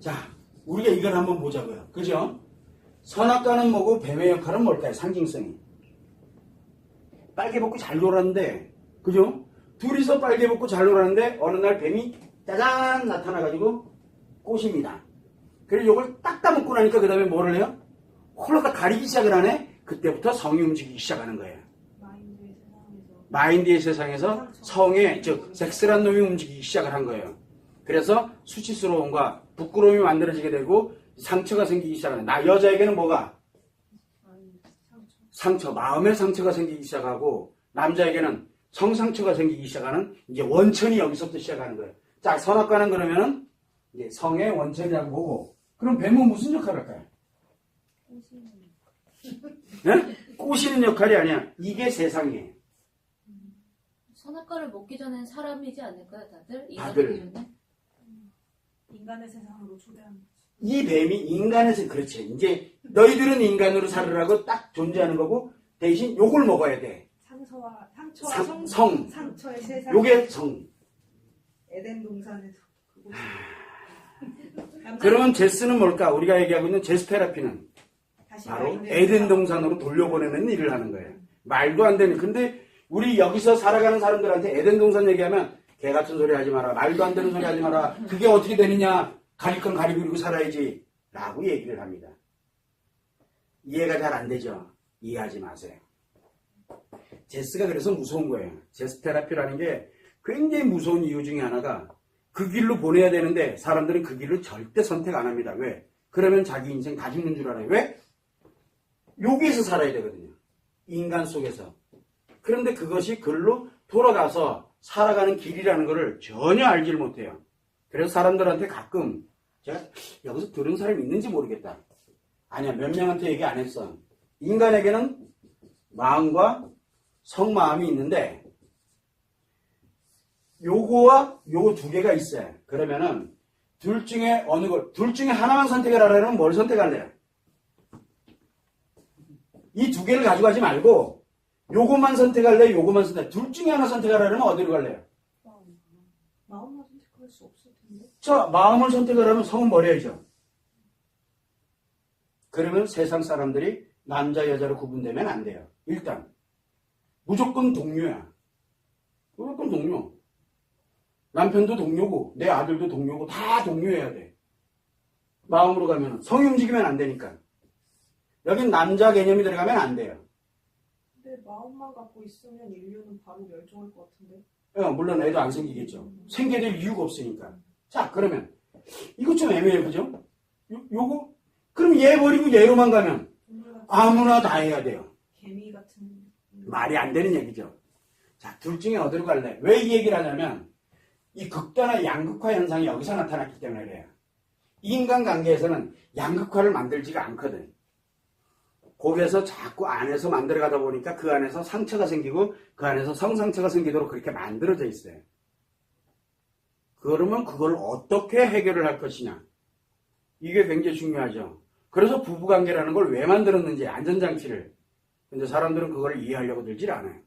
자, 우리가 이걸 한번 보자고요. 그죠? 선악과는 뭐고 뱀의 역할은 뭘까요? 상징성이. 빨개 벗고 잘 놀았는데, 그죠? 둘이서 빨개 벗고 잘 놀았는데, 어느 날 뱀이 짜잔 나타나가지고 꼬십니다. 그래서 요걸 딱 따먹고 나니까 그 다음에 뭐를 해요? 홀로 다 가리기 시작을 하네? 그때부터 성이 움직이기 시작하는 거예요. 마인드의 세상에서 성의, 즉, 섹스란 놈이 움직이기 시작을 한 거예요. 그래서 수치스러움과 부끄러움이 만들어지게 되고 상처가 생기기 시작하는 나 여자에게는 뭐가 상처 마음의 상처가 생기기 시작하고 남자에게는 성상처가 생기기 시작하는 이제 원천이 여기서부터 시작하는 거예요. 자 선악과는 그러면은 이제 성의 원천이라고 보고 그럼 뱀은 무슨 역할을 할까요? 꼬시는 네? 꼬시는 역할이 아니야. 이게 세상이에요. 선악과를 먹기 전엔 사람이지 않을까요, 다들? 다들. 인간의 세상으로 초대하는 거지. 이 뱀이 인간에서 그렇지. 이제 너희들은 인간으로 살으라고 딱 존재하는 거고 대신 욕을 먹어야 돼. 상처와 상처와 상- 성, 성. 상처의 세상. 요게 성. 에덴 동산에서 그곳. 그러면 제스는 뭘까? 우리가 얘기하고 있는 제스 테라피는 바로 에덴. 동산으로 돌려보내는 일을 하는 거예요. 말도 안 되는. 근데 우리 여기서 살아가는 사람들한테 에덴 동산 얘기하면 개 같은 소리 하지 마라. 말도 안 되는 소리 하지 마라. 그게 어떻게 되느냐? 가릴 건 가리고 이러고 살아야지. 라고 얘기를 합니다. 이해가 잘 안 되죠? 이해하지 마세요. 제스가 그래서 무서운 거예요. 제스 테라피라는 게 굉장히 무서운 이유 중에 하나가 그 길로 보내야 되는데 사람들은 그 길을 절대 선택 안 합니다. 왜? 그러면 자기 인생 다 죽는 줄 알아요. 왜? 여기에서 살아야 되거든요. 인간 속에서. 그런데 그것이 글로 돌아가서 살아가는 길이라는 것을 전혀 알질 못해요. 그래서 사람들한테 가끔 제가 여기서 들은 사람이 있는지 모르겠다. 아니야, 몇 명한테 얘기 안 했어. 인간에게는 마음과 성마음이 있는데 요거와 요거 두 개가 있어요. 그러면은 둘 중에 어느 걸, 둘 중에 하나만 선택을 하려면 뭘 선택할래요? 이 두 개를 가져가지 말고 요것만 선택할래, 요것만 선택. 둘 중에 하나 선택하려면 어디로 갈래요? 마음. 마음만 선택할 수 없을 텐데. 자, 마음을 선택하려면 성은 버려야죠. 그러면 세상 사람들이 남자, 여자로 구분되면 안 돼요. 일단, 무조건 동료야. 무조건 동료. 남편도 동료고, 내 아들도 동료고, 다 동료여야 돼. 마음으로 가면, 성이 움직이면 안 되니까. 여긴 남자 개념이 들어가면 안 돼요. 근데 마음만 갖고 있으면 인류는 바로 멸종할 것 같은데. 어, 물론 애도 안 생기겠죠. 생겨야 될 이유가 없으니까. 자, 그러면, 이거 좀 애매해요, 그죠? 요, 요거? 그럼 얘 버리고 얘로만 가면 아무나 다 해야 돼요. 개미 같은. 말이 안 되는 얘기죠. 자, 둘 중에 어디로 갈래? 왜 이 얘기를 하냐면, 이 극단화 양극화 현상이 여기서 나타났기 때문에 그래요. 인간 관계에서는 양극화를 만들지가 않거든. 거기에서 자꾸 안에서 만들어 가다 보니까 그 안에서 상처가 생기고 그 안에서 성상처가 생기도록 그렇게 만들어져 있어요. 그러면 그걸 어떻게 해결을 할 것이냐. 이게 굉장히 중요하죠. 그래서 부부관계라는 걸 왜 만들었는지 안전장치를. 근데 사람들은 그걸 이해하려고 들질 않아요.